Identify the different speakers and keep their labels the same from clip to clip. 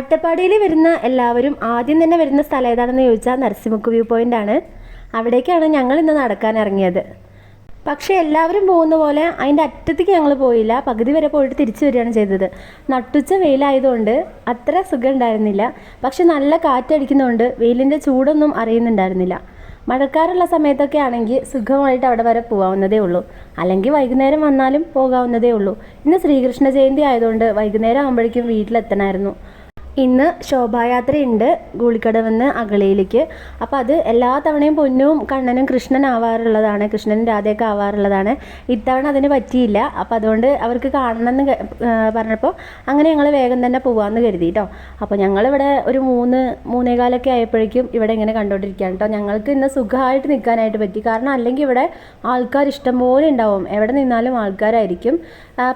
Speaker 1: അട്ടപ്പാടിയിൽ വരുന്ന എല്ലാവരും ആദ്യം തന്നെ വരുന്ന സ്ഥലം ഏതാണെന്ന് ചോദിച്ചാൽ നരസിംഹക്ക് വ്യൂ പോയിന്റ് ആണ്. അവിടേക്കാണ് ഞങ്ങൾ ഇന്ന് നടക്കാൻ ഇറങ്ങിയത്. പക്ഷേ എല്ലാവരും പോകുന്ന പോലെ അതിന്റെ അറ്റത്തേക്ക് ഞങ്ങൾ പോയില്ല. പകുതി വരെ പോയിട്ട് തിരിച്ചു വരികയാണ് ചെയ്തത്. നട്ടുച്ച വെയിലായതുകൊണ്ട് അത്ര സുഖം ഉണ്ടായിരുന്നില്ല. പക്ഷെ നല്ല കാറ്റടിക്കുന്നതുകൊണ്ട് വെയിലിന്റെ ചൂടൊന്നും അറിയുന്നുണ്ടായിരുന്നില്ല. മഴക്കാറുള്ള സമയത്തൊക്കെ ആണെങ്കിൽ സുഖമായിട്ട് അവിടെ വരെ പോകാവുന്നതേ ഉള്ളൂ. അല്ലെങ്കിൽ വൈകുന്നേരം വന്നാലും പോകാവുന്നതേ ഉള്ളൂ. ഇന്ന് ശ്രീകൃഷ്ണ ജയന്തി ആയതുകൊണ്ട് വൈകുന്നേരം ആകുമ്പോഴേക്കും വീട്ടിലെത്തണമായിരുന്നു. ഇന്ന് ശോഭായാത്രയുണ്ട് ഗൂളിക്കടവെന്ന് അഗളിയിലേക്ക്. അപ്പോൾ അത് എല്ലാ തവണയും പൊന്നും കണ്ണനും കൃഷ്ണൻ ആവാറുള്ളതാണ് കൃഷ്ണനും രാധയൊക്കെ ആവാറുള്ളതാണ്. ഇത്തവണ അതിന് പറ്റിയില്ല. അപ്പോൾ അതുകൊണ്ട് അവർക്ക് കാണണമെന്ന് പറഞ്ഞപ്പോൾ അങ്ങനെ ഞങ്ങൾ വേഗം തന്നെ പോവാമെന്ന് കരുതി കേട്ടോ അപ്പോൾ ഞങ്ങളിവിടെ ഒരു മൂന്ന് മൂന്നേകാലൊക്കെ ആയപ്പോഴേക്കും ഇവിടെ ഇങ്ങനെ കണ്ടുകൊണ്ടിരിക്കുകയാണ് കേട്ടോ ഞങ്ങൾക്ക് ഇന്ന് സുഖമായിട്ട് നിൽക്കാനായിട്ട് പറ്റി. കാരണം അല്ലെങ്കിൽ ഇവിടെ ആൾക്കാർ ഇഷ്ടംപോലെ ഉണ്ടാവും. എവിടെ നിന്നാലും ആൾക്കാരായിരിക്കും.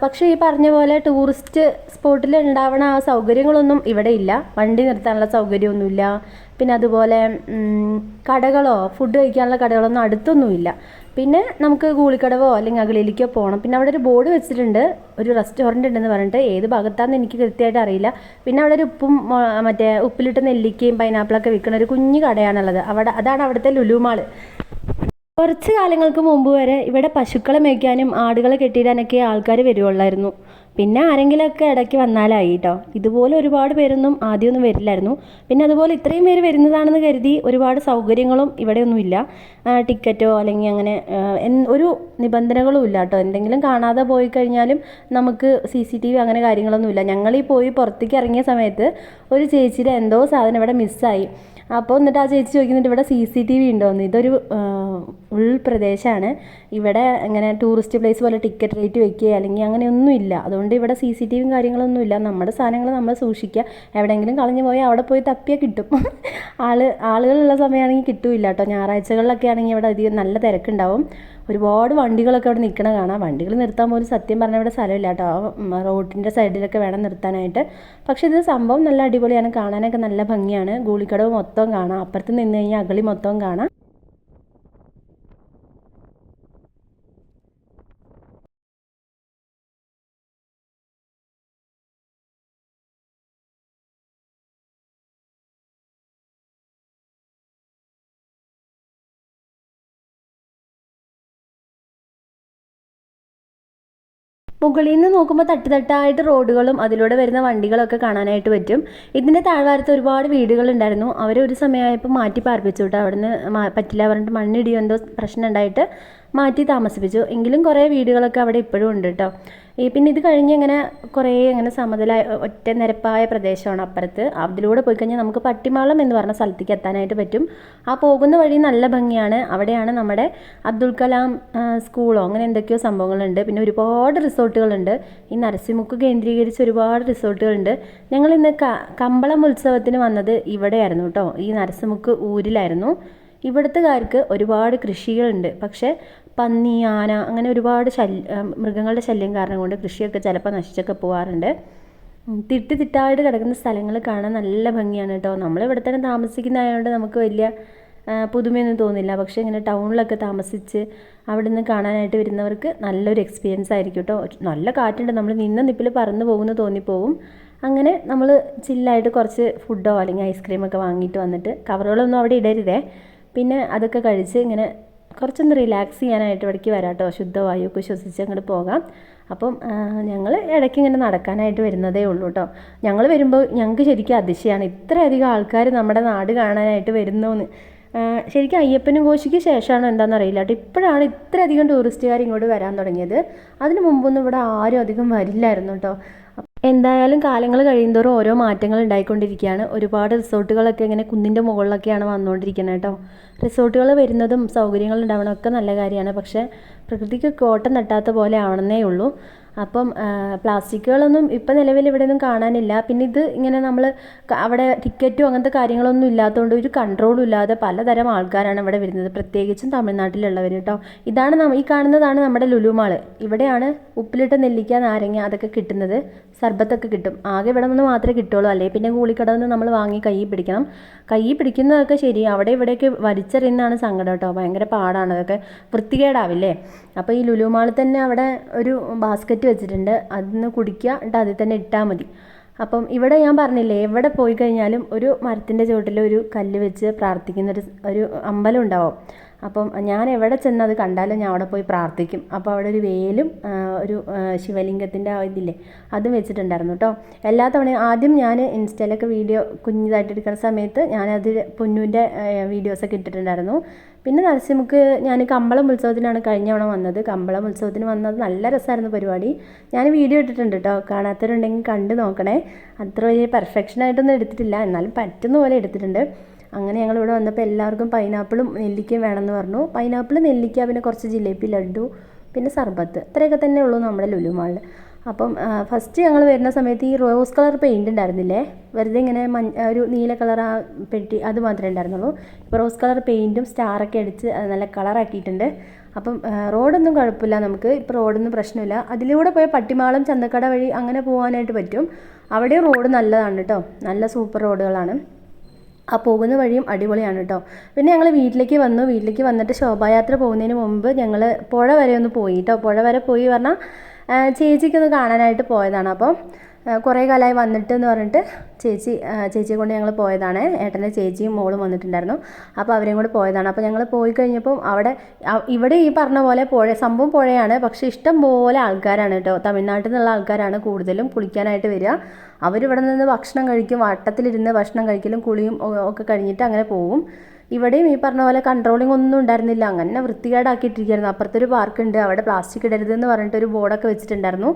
Speaker 1: പക്ഷേ ഈ പറഞ്ഞ പോലെ ടൂറിസ്റ്റ് സ്പോട്ടിൽ ഉണ്ടാവണ ആ സൗകര്യങ്ങളൊന്നും ഇവിടെ ഇല്ല. വണ്ടി നിർത്താനുള്ള സൗകര്യമൊന്നുമില്ല. പിന്നെ അതുപോലെ കടകളോ ഫുഡ് കഴിക്കാനുള്ള കടകളൊന്നും അടുത്തൊന്നുമില്ല. പിന്നെ നമുക്ക് ഗൂളിക്കടവോ അല്ലെങ്കിൽ അഗളിയിലേക്കോ പോകണം പിന്നെ അവിടെ ഒരു ബോർഡ് വെച്ചിട്ടുണ്ട്. ഒരു റെസ്റ്റോറന്റ് ഉണ്ടെന്ന് പറഞ്ഞിട്ട്. ഏത് ഭാഗത്താണെന്ന് എനിക്ക് കൃത്യമായിട്ട് അറിയില്ല. പിന്നെ അവിടെ ഒരു ഉപ്പും മറ്റേ ഉപ്പിലിട്ട് നെല്ലിക്കയും പൈനാപ്പിളൊക്കെ വിൽക്കുന്ന ഒരു കുഞ്ഞു കടയാണുള്ളത്. അവിടെ അതാണ് അവിടുത്തെ ലുലുമാൾ കുറച്ച് കാലങ്ങൾക്ക് മുമ്പ് വരെ ഇവിടെ പശുക്കളെ മേയ്ക്കാനും ആടുകളെ കെട്ടിയിടാനൊക്കെ ആൾക്കാർ വരുവുള്ളായിരുന്നു പിന്നെ ആരെങ്കിലുമൊക്കെ ഇടയ്ക്ക് വന്നാലായി കേട്ടോ ഇതുപോലെ ഒരുപാട് പേരൊന്നും ആദ്യമൊന്നും വരില്ലായിരുന്നു. പിന്നെ അതുപോലെ ഇത്രയും പേര് വരുന്നതാണെന്ന് കരുതി ഒരുപാട് സൗകര്യങ്ങളും ഇവിടെയൊന്നുമില്ല ടിക്കറ്റോ അല്ലെങ്കിൽ അങ്ങനെ ഒരു നിബന്ധനകളും ഇല്ല കേട്ടോ എന്തെങ്കിലും കാണാതെ പോയി കഴിഞ്ഞാലും നമുക്ക് സി സി ടി വി അങ്ങനെ കാര്യങ്ങളൊന്നുമില്ല ഞങ്ങൾ ഈ പോയി പുറത്തേക്ക് ഇറങ്ങിയ സമയത്ത് ഒരു ചേച്ചിയുടെ എന്തോ സാധനം ഇവിടെ മിസ്സായി അപ്പോൾ എന്നിട്ട് ആ ചേച്ചി ചോദിക്കുന്നുണ്ട് ഇവിടെ സി സി ടി വി ഉണ്ടോയെന്ന് ഇതൊരു ഉൾപ്രദേശമാണ് ഇവിടെ ഇങ്ങനെ ടൂറിസ്റ്റ് പ്ലേസ് പോലെ ടിക്കറ്റ് റേറ്റ് വെക്കുക അല്ലെങ്കിൽ അങ്ങനെയൊന്നും ഇല്ല. അതുകൊണ്ട് ഇവിടെ സി സി ടി വിയും കാര്യങ്ങളൊന്നും ഇല്ല. നമ്മുടെ സാധനങ്ങൾ നമ്മൾ സൂക്ഷിക്കുക. എവിടെയെങ്കിലും കളഞ്ഞു പോയാൽ അവിടെ പോയി തപ്പിയാൽ കിട്ടും. ആൾ ആളുകളുള്ള സമയമാണെങ്കിൽ കിട്ടൂല കേട്ടോ ഞായറാഴ്ചകളിലൊക്കെ ആണെങ്കിൽ ഇവിടെ അധികം നല്ല തിരക്കുണ്ടാവും. ഒരുപാട് വണ്ടികളൊക്കെ അവിടെ നിൽക്കണ കാണാം. വണ്ടികൾ നിർത്താൻ പോലും സത്യം പറഞ്ഞാൽ ഇവിടെ സ്ഥലമില്ല കേട്ടോ റോഡിന്റെ സൈഡിലൊക്കെ വേണം നിർത്താനായിട്ട്. പക്ഷേ ഇത് സംഭവം നല്ല അടിപൊളിയാണ്. കാണാനൊക്കെ നല്ല ഭംഗിയാണ്. ഗൂളിക്കടവ് മൊത്തം കാണാം. അപ്പുറത്ത് നിന്ന് കഴിഞ്ഞാൽ അഗളി മൊത്തം കാണാം. മുകളിൽ നിന്ന് നോക്കുമ്പോൾ തട്ടിത്തട്ടായിട്ട് റോഡുകളും അതിലൂടെ വരുന്ന വണ്ടികളൊക്കെ കാണാനായിട്ട് പറ്റും. ഇതിന്റെ താഴ്വാരത്ത് ഒരുപാട് വീടുകളുണ്ടായിരുന്നു. അവർ ഒരു സമയമായപ്പോൾ മാറ്റി പാർപ്പിച്ചു കേട്ടോ അവിടുന്ന് പറ്റില്ല. പറഞ്ഞിട്ട് മണ്ണിടിയോ എന്തോ പ്രശ്നം ഉണ്ടായിട്ട് മാറ്റി താമസിപ്പിച്ചു. എങ്കിലും കുറേ വീടുകളൊക്കെ അവിടെ ഇപ്പോഴും ഉണ്ട് കേട്ടോ ഈ പിന്നെ ഇത് കഴിഞ്ഞ് ഇങ്ങനെ കുറേ അങ്ങനെ സമതല ഒറ്റ നിരപ്പായ പ്രദേശമാണ് അപ്പുറത്ത്. അതിലൂടെ പോയി കഴിഞ്ഞാൽ നമുക്ക് പട്ടിമാളം എന്ന് പറഞ്ഞ സ്ഥലത്തേക്ക് എത്താനായിട്ട് പറ്റും. ആ പോകുന്ന വഴി നല്ല ഭംഗിയാണ്. അവിടെയാണ് നമ്മുടെ അബ്ദുൽ കലാം സ്കൂളോ അങ്ങനെ എന്തൊക്കെയോ സംഭവങ്ങളുണ്ട്. പിന്നെ ഒരുപാട് റിസോർട്ടുകളുണ്ട്. ഈ നരസിമുക്ക് കേന്ദ്രീകരിച്ച് ഒരുപാട് റിസോർട്ടുകളുണ്ട്. ഞങ്ങൾ ഇന്ന് കമ്പളം ഉത്സവത്തിന് വന്നത് ഇവിടെയായിരുന്നു കേട്ടോ ഈ നരസിമുക്ക് ഊരിലായിരുന്നു. ഇവിടുത്തുകാർക്ക് ഒരുപാട് കൃഷികളുണ്ട്. പക്ഷേ പന്നി ആന അങ്ങനെ ഒരുപാട് ശല്യ മൃഗങ്ങളുടെ ശല്യം കാരണം കൊണ്ട് കൃഷിയൊക്കെ ചിലപ്പോൾ നശിച്ചൊക്കെ പോകാറുണ്ട് ഉം, തിട്ടി തിട്ടായിട്ട് കിടക്കുന്ന സ്ഥലങ്ങൾ കാണാൻ നല്ല ഭംഗിയാണ് കേട്ടോ. നമ്മൾ ഇവിടെ തന്നെ താമസിക്കുന്നതായതുകൊണ്ട് നമുക്ക് വലിയ പുതുമയൊന്നും തോന്നില്ല. പക്ഷേ ഇങ്ങനെ ടൗണിലൊക്കെ താമസിച്ച് അവിടെ നിന്ന് കാണാനായിട്ട് വരുന്നവർക്ക് നല്ലൊരു എക്സ്പീരിയൻസ് ആയിരിക്കും കേട്ടോ. നല്ല കാറ്റുണ്ട്. നമ്മൾ നിന്ന നിപ്പിൽ പറന്ന് പോകുമെന്ന് തോന്നിപ്പോവും. അങ്ങനെ നമ്മൾ ചില്ലായിട്ട് കുറച്ച് ഫുഡോ അല്ലെങ്കിൽ ഐസ്ക്രീമൊക്കെ വാങ്ങിയിട്ട് വന്നിട്ട് കവറുകളൊന്നും അവിടെ ഇടരുതേ. പിന്നെ അതൊക്കെ കഴിച്ച് ഇങ്ങനെ കുറച്ചൊന്ന് റിലാക്സ് ചെയ്യാനായിട്ട് ഇവിടേക്ക് വരാം കേട്ടോ ശുദ്ധവായുവൊക്കെ ശ്വസിച്ച് അങ്ങോട്ട് പോകാം. അപ്പം ഞങ്ങൾ ഇടയ്ക്ക് ഇങ്ങനെ നടക്കാനായിട്ട് വരുന്നതേ ഉള്ളൂ കേട്ടോ ഞങ്ങൾ വരുമ്പോൾ ഞങ്ങൾക്ക് ശരിക്കും അതിശയമാണ് ഇത്രയധികം ആൾക്കാർ നമ്മുടെ നാട് കാണാനായിട്ട് വരുന്നോന്ന്. ശരിക്കും അയ്യപ്പനും കോശിക്ക് ശേഷമാണോ എന്താണെന്ന് അറിയില്ല കേട്ടോ ഇപ്പോഴാണ് ഇത്രയധികം ടൂറിസ്റ്റുകാർ ഇങ്ങോട്ട് വരാൻ തുടങ്ങിയത്. അതിന് മുമ്പൊന്നും ഇവിടെ ആരും അധികം വരില്ലായിരുന്നു കേട്ടോ എന്തായാലും കാലങ്ങൾ കഴിയുന്തോറും ഓരോ മാറ്റങ്ങൾ ഉണ്ടായിക്കൊണ്ടിരിക്കുകയാണ്. ഒരുപാട് റിസോർട്ടുകളൊക്കെ ഇങ്ങനെ കുന്നിന്റെ മുകളിലൊക്കെയാണ് വന്നുകൊണ്ടിരിക്കുന്നത് കേട്ടോ. റിസോർട്ടുകൾ വരുന്നതും സൗകര്യങ്ങൾ ഉണ്ടാവണമൊക്കെ നല്ല കാര്യമാണ്. പക്ഷേ പ്രകൃതിക്ക് കോട്ടം തട്ടാത്ത പോലെ ആവണമെന്നേ ഉള്ളൂ. അപ്പം പ്ലാസ്റ്റിക്കുകളൊന്നും ഇപ്പം നിലവിൽ ഇവിടെയൊന്നും കാണാനില്ല. പിന്നെ ഇത് ഇങ്ങനെ നമ്മൾ അവിടെ ടിക്കറ്റും അങ്ങനത്തെ കാര്യങ്ങളൊന്നും ഇല്ലാത്തതുകൊണ്ട് ഒരു കൺട്രോളും ഇല്ലാതെ പലതരം ആൾക്കാരാണ് ഇവിടെ വരുന്നത്. പ്രത്യേകിച്ചും തമിഴ്നാട്ടിലുള്ളവർ കേട്ടോ. ഇതാണ് ഈ കാണുന്നതാണ് നമ്മുടെ ലുലുമാൾ ഇവിടെയാണ് ഉപ്പിലിട്ട നെല്ലിക്ക നാരങ്ങ അതൊക്കെ കിട്ടുന്നത്. സർബത്തൊക്കെ കിട്ടും. ആകെ ഇവിടെ നിന്ന് മാത്രമേ കിട്ടുള്ളൂ അല്ലെങ്കിൽ പിന്നെ കൂളിക്കടയിൽ നിന്ന് നമ്മൾ വാങ്ങി കൈ പിടിക്കണം. കൈ പിടിക്കുന്നതൊക്കെ ശരി. അവിടെ ഇവിടെയൊക്കെ വലിച്ചെറിയുന്നതാണ് സങ്കടം കേട്ടോ. ഭയങ്കര പാടാണ് അതൊക്കെ. വൃത്തികേടാവില്ലേ? അപ്പോൾ ഈ ലുലുമാളിൽ തന്നെ അവിടെ ഒരു ബാസ്ക്കറ്റ് വെച്ചിട്ടുണ്ട്. അതിൽ നിന്ന് കുടിക്കുക. എന്നിട്ട് അതിൽ തന്നെ ഇട്ടാൽ മതി. അപ്പം ഇവിടെ ഞാൻ പറഞ്ഞില്ലേ എവിടെ പോയി കഴിഞ്ഞാലും ഒരു മരത്തിന്റെ ചുവട്ടിൽ ഒരു കല്ല് വെച്ച് പ്രാർത്ഥിക്കുന്ന ഒരു ഒരു അമ്പലം ഉണ്ടാവും. അപ്പം ഞാൻ എവിടെ ചെന്ന് അത് കണ്ടാലും ഞാൻ അവിടെ പോയി പ്രാർത്ഥിക്കും. അപ്പോൾ അവിടെ ഒരു വേലും ഒരു ശിവലിംഗത്തിന്റെ ആ ഇതില്ലേ അതും വെച്ചിട്ടുണ്ടായിരുന്നു കേട്ടോ എല്ലാ തവണയും ആദ്യം ഞാൻ ഇൻസ്റ്റയിലൊക്കെ വീഡിയോ കുഞ്ഞിതായിട്ട് എടുക്കുന്ന സമയത്ത് ഞാനത് പൊന്നുവിന്റെ വീഡിയോസൊക്കെ ഇട്ടിട്ടുണ്ടായിരുന്നു. പിന്നെ നരസിംഹക്ക് ഞാൻ കമ്പളം ഉത്സവത്തിനാണ് കഴിഞ്ഞ തവണ വന്നത്. കമ്പളം ഉത്സവത്തിന് വന്നത് നല്ല രസമായിരുന്നു പരിപാടി. ഞാൻ വീഡിയോ ഇട്ടിട്ടുണ്ട് കേട്ടോ കാണാത്തവരുണ്ടെങ്കിൽ കണ്ട് നോക്കണേ. അത്ര വലിയ പെർഫെക്ഷനായിട്ടൊന്നും എടുത്തിട്ടില്ല. എന്നാലും പറ്റുന്ന പോലെ എടുത്തിട്ടുണ്ട്. അങ്ങനെ ഞങ്ങൾ ഇവിടെ വന്നപ്പോൾ എല്ലാവർക്കും പൈനാപ്പിളും നെല്ലിക്കയും വേണമെന്ന് പറഞ്ഞു. പൈനാപ്പിൾ നെല്ലിക്ക പിന്നെ കുറച്ച് ജിലേബി ലഡു പിന്നെ സർബത്ത്. ഇത്രയൊക്കെ തന്നെ ഉള്ളൂ നമ്മുടെ ലുലുമാളിൽ അപ്പം ഫസ്റ്റ് ഞങ്ങൾ വരുന്ന സമയത്ത് ഈ റോസ് കളർ പെയിന്റ് ഉണ്ടായിരുന്നില്ലേ? വെറുതെ ഇങ്ങനെ ഒരു നീല കളർ ആ പെട്ടി അത് മാത്രമേ ഉണ്ടായിരുന്നുള്ളൂ. ഇപ്പോൾ റോസ് കളർ പെയിന്റും സ്റ്റാറൊക്കെ അടിച്ച് നല്ല കളറാക്കിയിട്ടുണ്ട് അപ്പം റോഡൊന്നും കുഴപ്പമില്ല നമുക്ക്. ഇപ്പോൾ റോഡൊന്നും പ്രശ്നമില്ല. അതിലൂടെ പോയ പട്ടിമാളം ചന്തക്കട വഴി അങ്ങനെ പോകാനായിട്ട് പറ്റും. അവിടെ റോഡ് നല്ലതാണ് കേട്ടോ. നല്ല സൂപ്പർ റോഡുകളാണ് ആ പോകുന്ന വഴിയും അടിപൊളിയാണ് കേട്ടോ പിന്നെ ഞങ്ങൾ വീട്ടിലേക്ക് വന്നു. വീട്ടിലേക്ക് വന്നിട്ട് ശോഭായാത്ര പോകുന്നതിന് മുമ്പ് ഞങ്ങൾ പുഴ വരെ ഒന്ന് പോയി കേട്ടോ പുഴ വരെ പോയി പറഞ്ഞാൽ ചേച്ചിക്കൊന്ന് കാണാനായിട്ട് പോയതാണ്. അപ്പം കുറേ കാലമായി വന്നിട്ട് എന്ന് പറഞ്ഞിട്ട് ചേച്ചി ചേച്ചിയെ കൊണ്ട് ഞങ്ങൾ പോയതാണ്. ഏട്ടന്റെ ചേച്ചിയും മോളും വന്നിട്ടുണ്ടായിരുന്നു. അപ്പോൾ അവരെയും കൂടെ പോയതാണ്. അപ്പോൾ ഞങ്ങൾ പോയി കഴിഞ്ഞപ്പം അവിടെ ഇവിടെ ഈ പറഞ്ഞ പോലെ പുഴ സംഭവം പുഴയാണ്. പക്ഷേ ഇഷ്ടം പോലെ ആൾക്കാരാണ് കേട്ടോ. തമിഴ്നാട്ടിൽ നിന്നുള്ള ആൾക്കാരാണ് കൂടുതലും കുളിക്കാനായിട്ട് വരിക. അവരിവിടെ നിന്ന് ഭക്ഷണം കഴിക്കും വട്ടത്തിലിരുന്ന് ഭക്ഷണം കഴിക്കലും കുളിയും ഒക്കെ കഴിഞ്ഞിട്ട് അങ്ങനെ പോകും ഇവിടെയും ഈ പറഞ്ഞ പോലെ കൺട്രോളിംഗ് ഒന്നും ഉണ്ടായിരുന്നില്ല. അങ്ങനെ വൃത്തികേടാക്കിയിട്ടിരിക്കുകയായിരുന്നു. അപ്പുറത്തൊരു പാർക്ക് ഉണ്ട്. അവിടെ പ്ലാസ്റ്റിക് ഇടരുത് എന്ന് പറഞ്ഞിട്ട് ഒരു ബോർഡൊക്കെ വെച്ചിട്ടുണ്ടായിരുന്നു.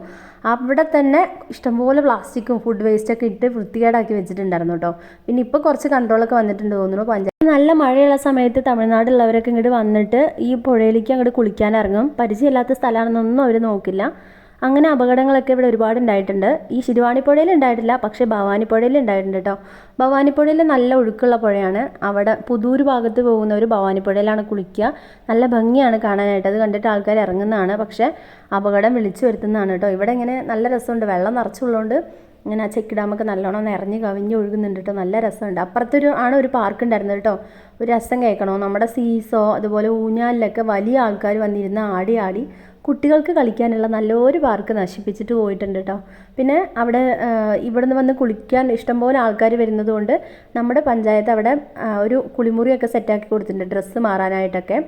Speaker 1: അവിടെ തന്നെ ഇഷ്ടംപോലെ പ്ലാസ്റ്റിക്കും ഫുഡ് വേസ്റ്റൊക്കെ ഇട്ട് വൃത്തികേടാക്കി വെച്ചിട്ടുണ്ടായിരുന്നു കേട്ടോ. പിന്നെ ഇപ്പോൾ കുറച്ച് കൺട്രോളൊക്കെ വന്നിട്ടുണ്ട് തോന്നുന്നു. പഞ്ചായത്ത് നല്ല മഴയുള്ള സമയത്ത് തമിഴ്നാടുള്ളവരൊക്കെ ഇങ്ങോട്ട് വന്നിട്ട് ഈ പുഴയിലേക്ക് അങ്ങോട്ട് കുളിക്കാൻ ഇറങ്ങും. പരിചയമില്ലാത്ത സ്ഥലമാണെന്നൊന്നും അവർ നോക്കില്ല. അങ്ങനെ അപകടങ്ങളൊക്കെ ഇവിടെ ഒരുപാട് ഉണ്ടായിട്ടുണ്ട് ഈ ശിരുവാണിപ്പുഴയിൽ ഉണ്ടായിട്ടില്ല പക്ഷേ ഭവാനിപ്പുഴയിൽ ഉണ്ടായിട്ടുണ്ട് കേട്ടോ. ഭവാനിപ്പുഴയിൽ നല്ല ഒഴുക്കുള്ള പുഴയാണ്. അവിടെ പുതൂർ ഭാഗത്ത് പോകുന്ന പോകുന്നവർ ഭവാനിപ്പുഴയിലാണ് കുളിക്കുക. നല്ല ഭംഗിയാണ് കാണാനായിട്ട്. അത് കണ്ടിട്ട് ആൾക്കാർ ഇറങ്ങുന്നതാണ്. പക്ഷേ അപകടം വിളിച്ചു വരുത്തുന്നതാണ് കേട്ടോ. ഇവിടെ ഇങ്ങനെ നല്ല രസമുണ്ട്. വെള്ളം നിറച്ചുള്ളതുകൊണ്ട് ഇങ്ങനെ ആ ചെക്ക് ഡാമൊക്കെ നല്ലോണം നിറഞ്ഞ് കവിഞ്ഞ് ഒഴുകുന്നുണ്ട് കേട്ടോ. നല്ല രസമുണ്ട്. അപ്പുറത്തൊരു ആണ് ഒരു പാർക്ക് ഉണ്ടായിരുന്നത് കേട്ടോ. ഒരു രസം കേൾക്കണോ? നമ്മുടെ സീസോ അതുപോലെ ഊഞ്ഞാലിലൊക്കെ വലിയ ആൾക്കാർ വന്നിരുന്ന് ആടി ആടി കുട്ടികൾക്ക് കളിക്കാനുള്ള നല്ലൊരു പാർക്ക് നശിപ്പിച്ചിട്ട് പോയിട്ടുണ്ട് കേട്ടോ പിന്നെ അവിടെ ഇവിടുന്ന് വന്ന് കുളിക്കാൻ ഇഷ്ടംപോലെ ആൾക്കാർ വരുന്നതുകൊണ്ട് നമ്മുടെ പഞ്ചായത്ത് അവിടെ ഒരു കുളിമുറിയൊക്കെ സെറ്റാക്കി കൊടുത്തിട്ടുണ്ട് ഡ്രസ്സ് മാറാനായിട്ടൊക്കെ.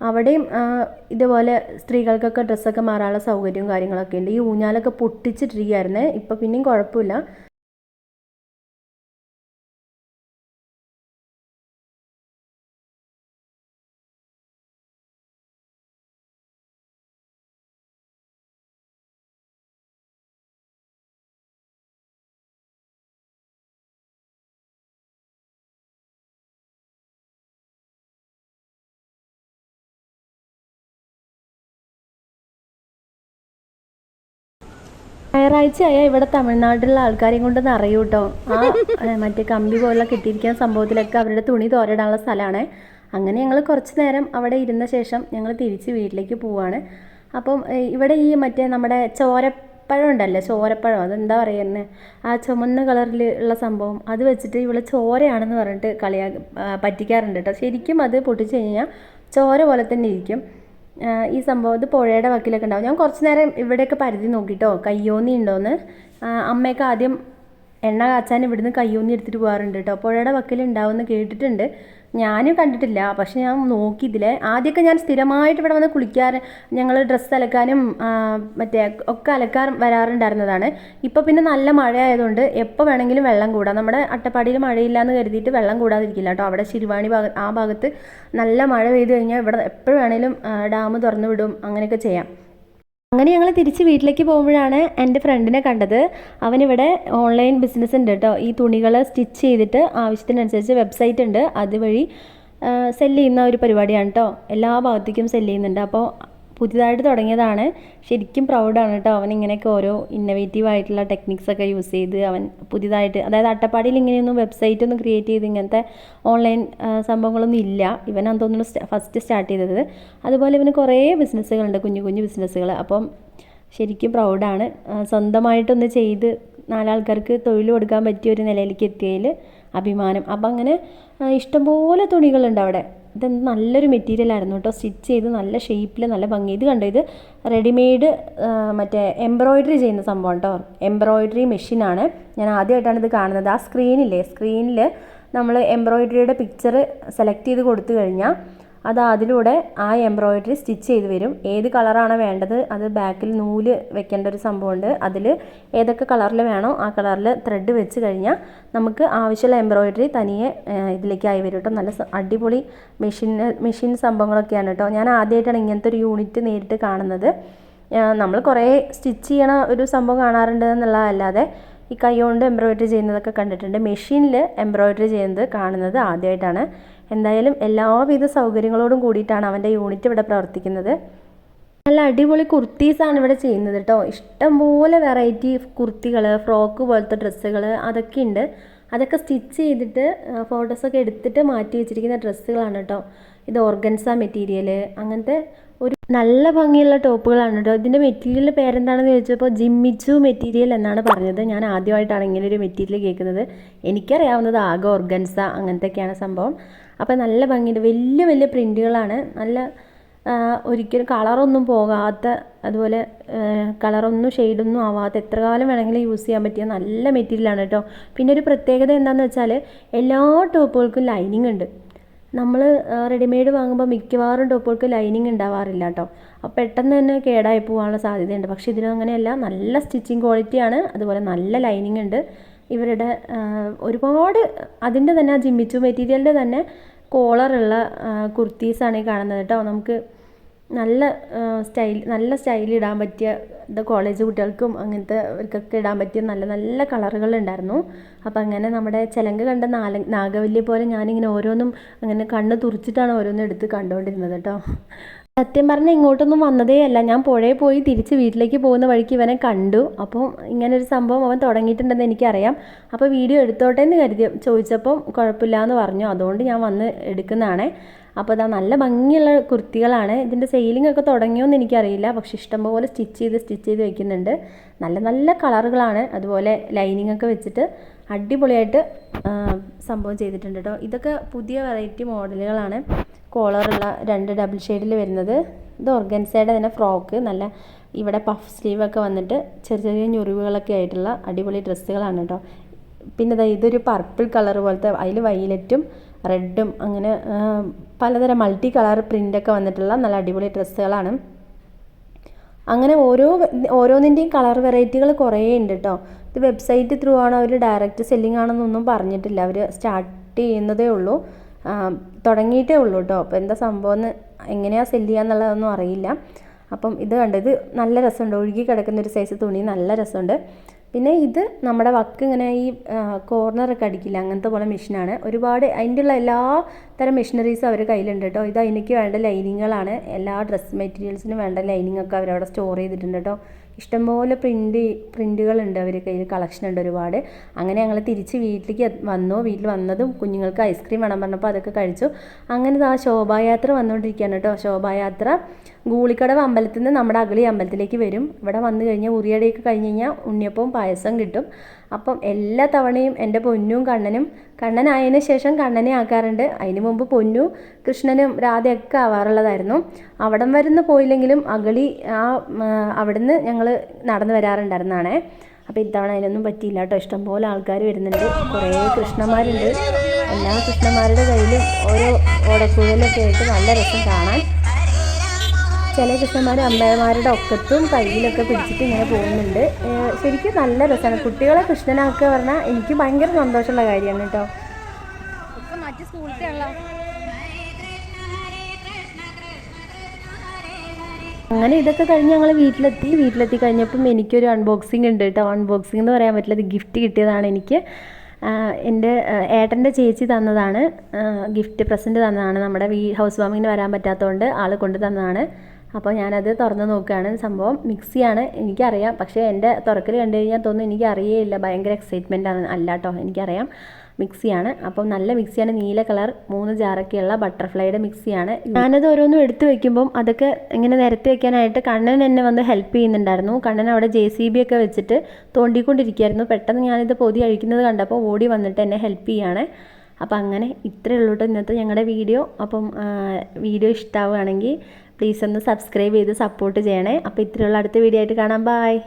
Speaker 1: അവിടെയും ഇതുപോലെ സ്ത്രീകൾക്കൊക്കെ ഡ്രസ്സൊക്കെ മാറാനുള്ള സൗകര്യവും കാര്യങ്ങളൊക്കെ ഉണ്ട്. ഈ ഊഞ്ഞാലൊക്കെ പൊട്ടിച്ചിട്ടിരിക്കുകയായിരുന്നേ ഇപ്പം പിന്നെയും കുഴപ്പമില്ല. ഞായറാഴ്ചയായ ഇവിടെ തമിഴ്നാട്ടിലുള്ള ആൾക്കാരെയും കൊണ്ട് അറിയൂ കേട്ടോ ആ മറ്റേ കമ്പി പോലെ കെട്ടിയിരിക്കുന്ന സംഭവത്തിലൊക്കെ അവരുടെ തുണി തോരടാനുള്ള സ്ഥലമാണ്. അങ്ങനെ ഞങ്ങൾ കുറച്ച് നേരം അവിടെ ഇരുന്ന ശേഷം ഞങ്ങൾ തിരിച്ച് വീട്ടിലേക്ക് പോവാണ്. അപ്പം ഇവിടെ ഈ മറ്റേ നമ്മുടെ ചോരപ്പഴം ഉണ്ടല്ലോ ചോരപ്പഴം അതെന്താ പറയുന്നത് ആ ചുമന്ന കളറിൽ ഉള്ള സംഭവം അത് വെച്ചിട്ട് ഇവിടെ ചോരയാണെന്ന് പറഞ്ഞിട്ട് കളിയാ പറ്റിക്കാറുണ്ട് കേട്ടോ ശരിക്കും അത് പൊട്ടിച്ച് കഴിഞ്ഞാൽ ചോര പോലെ തന്നെ ഇരിക്കും. ഈ സംഭവം ഇത് പുഴയുടെ വക്കിലൊക്കെ ഉണ്ടാവും. ഞാൻ കുറച്ച് നേരം ഇവിടെയൊക്കെ പരിധി നോക്കിട്ടോ കയ്യോന്നി ഉണ്ടോയെന്ന് അമ്മയൊക്കെ ആദ്യം എണ്ണ കാച്ചാൻ ഇവിടുന്ന് കയ്യോന്നി എടുത്തിട്ട് പോകാറുണ്ട് കേട്ടോ പുഴയുടെ വക്കിൽ ഉണ്ടാവുമെന്ന് കേട്ടിട്ടുണ്ട്. ഞാനും കണ്ടിട്ടില്ല. പക്ഷെ ഞാൻ നോക്കി ഇതിലെ. ആദ്യമൊക്കെ ഞാൻ സ്ഥിരമായിട്ട് ഇവിടെ വന്ന് കുളിക്കാറ് ഞങ്ങൾ ഡ്രസ്സ് അലക്കാനും മറ്റേ ഒക്കെ അലക്കാൻ വരാറുണ്ടായിരുന്നതാണ്. ഇപ്പോൾ പിന്നെ നല്ല മഴയായതുകൊണ്ട് എപ്പോൾ വേണമെങ്കിലും വെള്ളം കൂടാം. നമ്മുടെ അട്ടപ്പാടിയിൽ മഴയില്ല എന്ന് കരുതിയിട്ട് വെള്ളം കൂടാതിരിക്കില്ല കേട്ടോ. അവിടെ ശിരുവാണി ഭാഗ ആ ഭാഗത്ത് നല്ല മഴ പെയ്തു കഴിഞ്ഞാൽ ഇവിടെ എപ്പോഴും ഡാം തുറന്നു വിടും. അങ്ങനെയൊക്കെ ചെയ്യാം. അങ്ങനെ ഞങ്ങൾ തിരിച്ച് വീട്ടിലേക്ക് പോകുമ്പോഴാണ് എന്റെ ഫ്രണ്ടിനെ കണ്ടത്. അവനിവിടെ ഓൺലൈൻ ബിസിനസ് ഉണ്ട് കേട്ടോ. ഈ തുണികൾ സ്റ്റിച്ച് ചെയ്തിട്ട് ആവശ്യത്തിനനുസരിച്ച് വെബ്സൈറ്റ് ഉണ്ട്. അതുവഴി സെല്ല് ചെയ്യുന്ന ഒരു പരിപാടിയാണ് കേട്ടോ. എല്ലാ ഭാഗത്തേക്കും സെല്ല് ചെയ്യുന്നുണ്ട്. അപ്പോൾ പുതിയതായിട്ട് തുടങ്ങിയതാണ്. ശരിക്കും പ്രൗഡാണ് കേട്ടോ അവൻ ഇങ്ങനെയൊക്കെ ഓരോ ഇന്നവേറ്റീവ് ആയിട്ടുള്ള ടെക്നിക്സ് ഒക്കെ യൂസ് ചെയ്ത് അവൻ പുതിയതായിട്ട് അതായത് അട്ടപ്പാടിയിൽ ഇങ്ങനെയൊന്നും വെബ്സൈറ്റ് ഒന്നും ക്രിയേറ്റ് ചെയ്ത് ഇങ്ങനത്തെ ഓൺലൈൻ സംഭവങ്ങളൊന്നും ഇല്ല. ഇവനാന്ന് തോന്നുന്നു ഫസ്റ്റ് സ്റ്റാർട്ട് ചെയ്തത്. അതുപോലെ ഇവന് കുറേ ബിസിനസ്സുകളുണ്ട് കുഞ്ഞു കുഞ്ഞു ബിസിനസ്സുകൾ അപ്പം ശരിക്കും പ്രൗഡാണ് സ്വന്തമായിട്ടൊന്ന് ചെയ്ത് നാലാൾക്കാർക്ക് തൊഴിൽ കൊടുക്കാൻ പറ്റിയ ഒരു നിലയിലേക്ക് എത്തിയതിൽ അഭിമാനം. അപ്പം അങ്ങനെ ഇഷ്ടംപോലെ തുണികളുണ്ട് അവിടെ. ഇത് നല്ലൊരു മെറ്റീരിയൽ ആയിരുന്നു കേട്ടോ. സ്റ്റിച്ച് ചെയ്ത് നല്ല ഷേപ്പിൽ നല്ല ഭംഗി. ഇത് കണ്ടോ? ഇത് റെഡിമെയ്ഡ് മറ്റേ എംബ്രോയിഡറി ചെയ്യുന്ന സംഭവം കേട്ടോ. എംബ്രോയിഡറി മെഷീനാണ് ഞാൻ ആദ്യമായിട്ടാണ് ഇത് കാണുന്നത്. ആ സ്ക്രീനില്ലേ സ്ക്രീനിൽ നമ്മൾ എംബ്രോയിഡറിയുടെ പിക്ചർ സെലക്ട് ചെയ്ത് കൊടുത്തു കഴിഞ്ഞാൽ അത് അതിലൂടെ ആ എംബ്രോയിഡറി സ്റ്റിച്ച് ചെയ്ത് വരും. ഏത് കളറാണ് വേണ്ടത്? അത് ബാക്കിൽ നൂൽ വെക്കേണ്ട ഒരു സംഭവമുണ്ട്. അതിൽ ഏതൊക്കെ കളറിൽ വേണോ ആ കളറിൽ ത്രെഡ് വെച്ച് കഴിഞ്ഞാൽ നമുക്ക് ആവശ്യമുള്ള എംബ്രോയിഡറി തനിയെ ഇതിലേക്കായി വരും കേട്ടോ. നല്ല അടിപൊളി മെഷീൻ മെഷീൻ സംഭവങ്ങളൊക്കെയാണ് കേട്ടോ. ഞാൻ ആദ്യമായിട്ടാണ് ഇങ്ങനത്തെ ഒരു യൂണിറ്റ് നേരിട്ട് കാണുന്നത്. നമ്മൾ കുറേ സ്റ്റിച്ച് ചെയ്യണ ഒരു സംഭവം കാണാറുണ്ട് എന്നുള്ളതല്ലാതെ ഈ കൈ കൊണ്ട് എംബ്രോയിഡറി ചെയ്യുന്നതൊക്കെ കണ്ടിട്ടുണ്ട്. മെഷീനിൽ എംബ്രോയിഡറി ചെയ്യുന്നത് കാണുന്നത് ആദ്യമായിട്ടാണ്. എന്തായാലും എല്ലാവിധ സൗകര്യങ്ങളോടും കൂടിയിട്ടാണ് അവന്റെ യൂണിറ്റ് ഇവിടെ പ്രവർത്തിക്കുന്നത്. നല്ല അടിപൊളി കുർത്തീസാണ് ഇവിടെ ചെയ്യുന്നത് കേട്ടോ. ഇഷ്ടംപോലെ വെറൈറ്റി കുർത്തികൾ ഫ്രോക്ക് പോലത്തെ ഡ്രസ്സുകൾ അതൊക്കെ ഉണ്ട്. അതൊക്കെ സ്റ്റിച്ച് ചെയ്തിട്ട് ഫോട്ടോസൊക്കെ എടുത്തിട്ട് മാറ്റി വെച്ചിരിക്കുന്ന ഡ്രസ്സുകളാണ് കേട്ടോ. ഇത് ഓർഗൻസ മെറ്റീരിയൽ അങ്ങനത്തെ ഒരു നല്ല ഭംഗിയുള്ള ടോപ്പുകളാണ് കേട്ടോ. ഇതിന്റെ മെറ്റീരിയൽ പേരെന്താണെന്ന് ചോദിച്ചപ്പോൾ ജിമ്മിച്ചു മെറ്റീരിയൽ എന്നാണ് പറഞ്ഞത്. ഞാൻ ആദ്യമായിട്ടാണ് ഇങ്ങനെ ഒരു മെറ്റീരിയൽ കേൾക്കുന്നത്. എനിക്കറിയാവുന്നത് ആകെ ഓർഗൻസ അങ്ങനത്തെയൊക്കെയാണ് സംഭവം. അപ്പോൾ നല്ല ഭംഗിയുണ്ട്. വലിയ വലിയ പ്രിന്റുകളാണ് നല്ല ഒരിക്കലും കളറൊന്നും പോകാത്ത അതുപോലെ കളറൊന്നും ഷെയ്ഡൊന്നും ആവാത്ത എത്ര കാലം വേണമെങ്കിലും യൂസ് ചെയ്യാൻ പറ്റിയ നല്ല മെറ്റീരിയലാണ് കേട്ടോ. പിന്നെ ഒരു പ്രത്യേകത എന്താണെന്ന് വെച്ചാൽ എല്ലാ ടോപ്പുകൾക്കും ലൈനിങ് ഉണ്ട്. നമ്മൾ റെഡിമെയ്ഡ് വാങ്ങുമ്പോൾ മിക്കവാറും ടോപ്പുകൾക്ക് ലൈനിങ് ഉണ്ടാവാറില്ല കേട്ടോ. അപ്പോൾ പെട്ടെന്ന് തന്നെ കേടായി പോകാനുള്ള സാധ്യതയുണ്ട്. പക്ഷേ ഇതിനും അങ്ങനെയല്ല നല്ല സ്റ്റിച്ചിങ് ക്വാളിറ്റിയാണ്. അതുപോലെ നല്ല ലൈനിങ് ഉണ്ട്. ഇവരുടെ ഒരുപാട് അതിന്റെ തന്നെ ആ ജിമ്മിച്ചു മെറ്റീരിയലിന്റെ തന്നെ കോളറുള്ള കുർത്തീസാണ് ഈ കാണുന്നത് കേട്ടോ. നമുക്ക് നല്ല സ്റ്റൈൽ നല്ല സ്റ്റൈൽ ഇടാൻ പറ്റിയ ഇത് കോളേജ് കുട്ടികൾക്കും അങ്ങനത്തെ അവർക്കൊക്കെ ഇടാൻ പറ്റിയ നല്ല നല്ല കളറുകൾ ഉണ്ടായിരുന്നു. അപ്പോൾ അങ്ങനെ നമ്മുടെ ചിലങ്ക കണ്ട നാല നാഗവല്ലിയെ പോലെ ഞാനിങ്ങനെ ഓരോന്നും അങ്ങനെ കണ്ണ് തുറച്ചിട്ടാണ് ഓരോന്നും എടുത്ത് കണ്ടുകൊണ്ടിരുന്നത് കേട്ടോ. സത്യം പറഞ്ഞാൽ ഇങ്ങോട്ടൊന്നും വന്നതേ അല്ല. ഞാൻ പുഴയിൽ പോയി തിരിച്ച് വീട്ടിലേക്ക് പോകുന്ന വഴിക്ക് ഇവനെ കണ്ടു. അപ്പോൾ ഇങ്ങനെ ഒരു സംഭവം അവൻ തുടങ്ങിയിട്ടുണ്ടെന്ന് എനിക്കറിയാം. അപ്പോൾ വീഡിയോ എടുത്തോട്ടെ എന്ന് കരുതി. ചോദിച്ചപ്പം കുഴപ്പമില്ല എന്ന് പറഞ്ഞു. അതുകൊണ്ട് ഞാൻ വന്ന് എടുക്കുന്നതാണ്. അപ്പോൾ ഇതാ നല്ല ഭംഗിയുള്ള കുർത്തികളാണ്. ഇതിന്റെ സെയിലിംഗ് ഒക്കെ തുടങ്ങിയോന്ന് എനിക്കറിയില്ല. പക്ഷെ ഇഷ്ടംപോലെ സ്റ്റിച്ച് ചെയ്ത് സ്റ്റിച്ച് ചെയ്ത് വെക്കുന്നുണ്ട്. നല്ല നല്ല കളറുകളാണ്. അതുപോലെ ലൈനിങ് ഒക്കെ വെച്ചിട്ട് അടിപൊളിയായിട്ട് സംഭവം ചെയ്തിട്ടുണ്ട് കേട്ടോ ഇതൊക്കെ പുതിയ വെറൈറ്റി മോഡലുകളാണ്. കോളറുള്ള രണ്ട് ഡബിൾ ഷെയ്ഡിൽ വരുന്നത്. ഇത് ഓർഗൻസയുടെ തന്നെ ഫ്രോക്ക്. നല്ല ഇവിടെ പഫ് സ്ലീവ് ഒക്കെ വന്നിട്ട് ചെറിയ ചെറിയ ഞൊറിവുകളൊക്കെ ആയിട്ടുള്ള അടിപൊളി ഡ്രസ്സുകളാണ് കേട്ടോ പിന്നെ ഇതൊരു പർപ്പിൾ കളർ പോലത്തെ അതിൽ വൈലറ്റും റെഡും അങ്ങനെ പലതരം മൾട്ടി കളർ പ്രിന്റൊക്കെ വന്നിട്ടുള്ള നല്ല അടിപൊളി ഡ്രസ്സുകളാണ്. അങ്ങനെ ഓരോ ഓരോന്നിന്റെയും കളർ വെറൈറ്റികൾ കുറേ ഉണ്ട് കേട്ടോ ഇത് വെബ്സൈറ്റ് ത്രൂ ആണ് അവർ ഡയറക്റ്റ് സെല്ലിംഗ് ആണെന്നൊന്നും പറഞ്ഞിട്ടില്ല. അവർ സ്റ്റാർട്ട് ചെയ്യുന്നതേ ഉള്ളൂ. തുടങ്ങിയിട്ടേ ഉള്ളൂ കേട്ടോ അപ്പോൾ എന്താ സംഭവം എന്ന് എങ്ങനെയാണ് സെല്ല് ചെയ്യാന്നുള്ളതൊന്നും അറിയില്ല. അപ്പം ഇത് കണ്ടത് നല്ല രസമുണ്ട്. ഒഴുകി കിടക്കുന്ന ഒരു സൈസ് തുണി. നല്ല രസമുണ്ട്. പിന്നെ ഇത് നമ്മുടെ വക്ക് ഇങ്ങനെ ഈ കോർണറൊക്കെ അടിക്കില്ല അങ്ങനത്തെ പോലെ മെഷീനാണ് ഒരുപാട് അതിന്റെ ഉള്ള എല്ലാ തരം മെഷീനറീസും അവർ കയ്യിലുണ്ട് കേട്ടോ. ഇത് അതിനൊക്കെ വേണ്ട ലൈനിങ്ങുകളാണ് എല്ലാ ഡ്രസ് മെറ്റീരിയൽസിനും വേണ്ട ലൈനിങ് ഒക്കെ അവരവിടെ സ്റ്റോർ ചെയ്തിട്ടുണ്ട് കേട്ടോ. ഇഷ്ടംപോലെ പ്രിന്റ് പ്രിന്റുകളുണ്ട് അവർ കയ്യിൽ കളക്ഷൻ ഉണ്ട് ഒരുപാട്. അങ്ങനെ ഞങ്ങൾ തിരിച്ച് വീട്ടിലേക്ക് വന്നു. വീട്ടിൽ വന്നതും കുഞ്ഞുങ്ങൾക്ക് ഐസ്ക്രീം വേണം പറഞ്ഞപ്പോൾ അതൊക്കെ കഴിച്ചു. അങ്ങനെ ആ ശോഭായാത്ര വന്നുകൊണ്ടിരിക്കുകയാണ് കേട്ടോ. ശോഭായാത്ര. ഗൂളിക്കടവ് അമ്പലത്തിൽ നിന്ന് നമ്മുടെ അഗളി അമ്പലത്തിലേക്ക് വരും. ഇവിടെ വന്നു കഴിഞ്ഞാൽ ഉറിയടയൊക്കെ കഴിഞ്ഞ് കഴിഞ്ഞാൽ ഉണ്ണിയപ്പവും പായസം കിട്ടും. അപ്പം എല്ലാ തവണയും എന്റെ പൊന്നും കണ്ണനും കണ്ണനായതിന് ശേഷം കണ്ണനെ ആക്കാറുണ്ട്. അതിന് മുമ്പ് പൊന്നു കൃഷ്ണനും രാധയൊക്കെ ആവാറുള്ളതായിരുന്നു. അവിടം വരുന്ന് പോയില്ലെങ്കിലും അഗളി ആ അവിടുന്ന് ഞങ്ങൾ നടന്നു വരാറുണ്ടായിരുന്നാണേ. അപ്പോൾ ഇത്തവണ അതിനൊന്നും പറ്റിയില്ല കേട്ടോ. ഇഷ്ടംപോലെ ആൾക്കാർ വരുന്നുണ്ട്. കുറേ കൃഷ്ണന്മാരുണ്ട്. എല്ലാ കൃഷ്ണന്മാരുടെ കയ്യിലും ഓരോ ഓടക്കുഴലൊക്കെ ആയിട്ട് നല്ല രസം കാണാൻ ചില കൃഷ്ണന്മാർ അമ്മമാരുടെ ഒക്കത്തും കയ്യിലൊക്കെ പിടിച്ചിട്ട് ഇങ്ങനെ പോകുന്നുണ്ട്. ശരിക്കും നല്ല രസമാണ്. കുട്ടികളെ കൃഷ്ണനാക്കുക പറഞ്ഞാൽ എനിക്ക് ഭയങ്കര സന്തോഷമുള്ള കാര്യമാണ് കേട്ടോ.
Speaker 2: മറ്റു
Speaker 1: അങ്ങനെ ഇതൊക്കെ കഴിഞ്ഞ് ഞങ്ങൾ വീട്ടിലെത്തി. വീട്ടിലെത്തി കഴിഞ്ഞപ്പം എനിക്കൊരു അൺബോക്സിങ് ഉണ്ട് കേട്ടോ. അൺബോക്സിംഗ് എന്ന് പറയാൻ പറ്റില്ല ഗിഫ്റ്റ് കിട്ടിയതാണ് എനിക്ക്. എന്റെ ഏട്ടന്റെ ചേച്ചി തന്നതാണ്. ഗിഫ്റ്റ് പ്രസന്റ് തന്നതാണ്. നമ്മുടെ വീ ഹൗസ് വാമിങ്ങിന് വരാൻ പറ്റാത്തതുകൊണ്ട് ആൾ കൊണ്ടു തന്നതാണ്. അപ്പോൾ ഞാനത് തുറന്ന് നോക്കുകയാണ്. സംഭവം മിക്സിയാണ് എനിക്കറിയാം. പക്ഷേ എന്റെ തുറക്കൽ കണ്ടു കഴിഞ്ഞാൽ തോന്നുന്നു എനിക്കറിയേയില്ല ഭയങ്കര എക്സൈറ്റ്മെന്റ് ആണ്. അല്ല കേട്ടോ എനിക്കറിയാം. മിക്സിയാണ്. അപ്പം നല്ല മിക്സിയാണ്. നീല കളർ മൂന്ന് ജാറൊക്കെയുള്ള ബട്ടർഫ്ലൈയുടെ മിക്സിയാണ്. ഞാനത് ഓരോന്നും എടുത്തു വെക്കുമ്പം അതൊക്കെ ഇങ്ങനെ നിരത്തി വെക്കാനായിട്ട് കണ്ണൻ എന്നെ വന്ന് ഹെൽപ്പ് ചെയ്യുന്നുണ്ടായിരുന്നു. കണ്ണൻ അവിടെ ജെ സി ബി ഒക്കെ വെച്ചിട്ട് തോണ്ടിക്കൊണ്ടിരിക്കുകയായിരുന്നു. പെട്ടെന്ന് ഞാനിത് പൊതി അഴിക്കുന്നത് കണ്ടപ്പോൾ ഓടി വന്നിട്ട് എന്നെ ഹെൽപ്പ് ചെയ്യാണ്. അപ്പം അങ്ങനെ ഇത്രയേ ഉള്ളൂ ഇന്നത്തെ ഞങ്ങളുടെ വീഡിയോ. അപ്പം വീഡിയോ ഇഷ്ടമാവുകയാണെങ്കിൽ പ്ലീസ് ഒന്ന് സബ്സ്ക്രൈബ് ചെയ്ത് സപ്പോർട്ട് ചെയ്യണേ. അപ്പോൾ ഇത്രയുള്ള അടുത്ത വീഡിയോ ആയിട്ട് കാണാം. ബായ്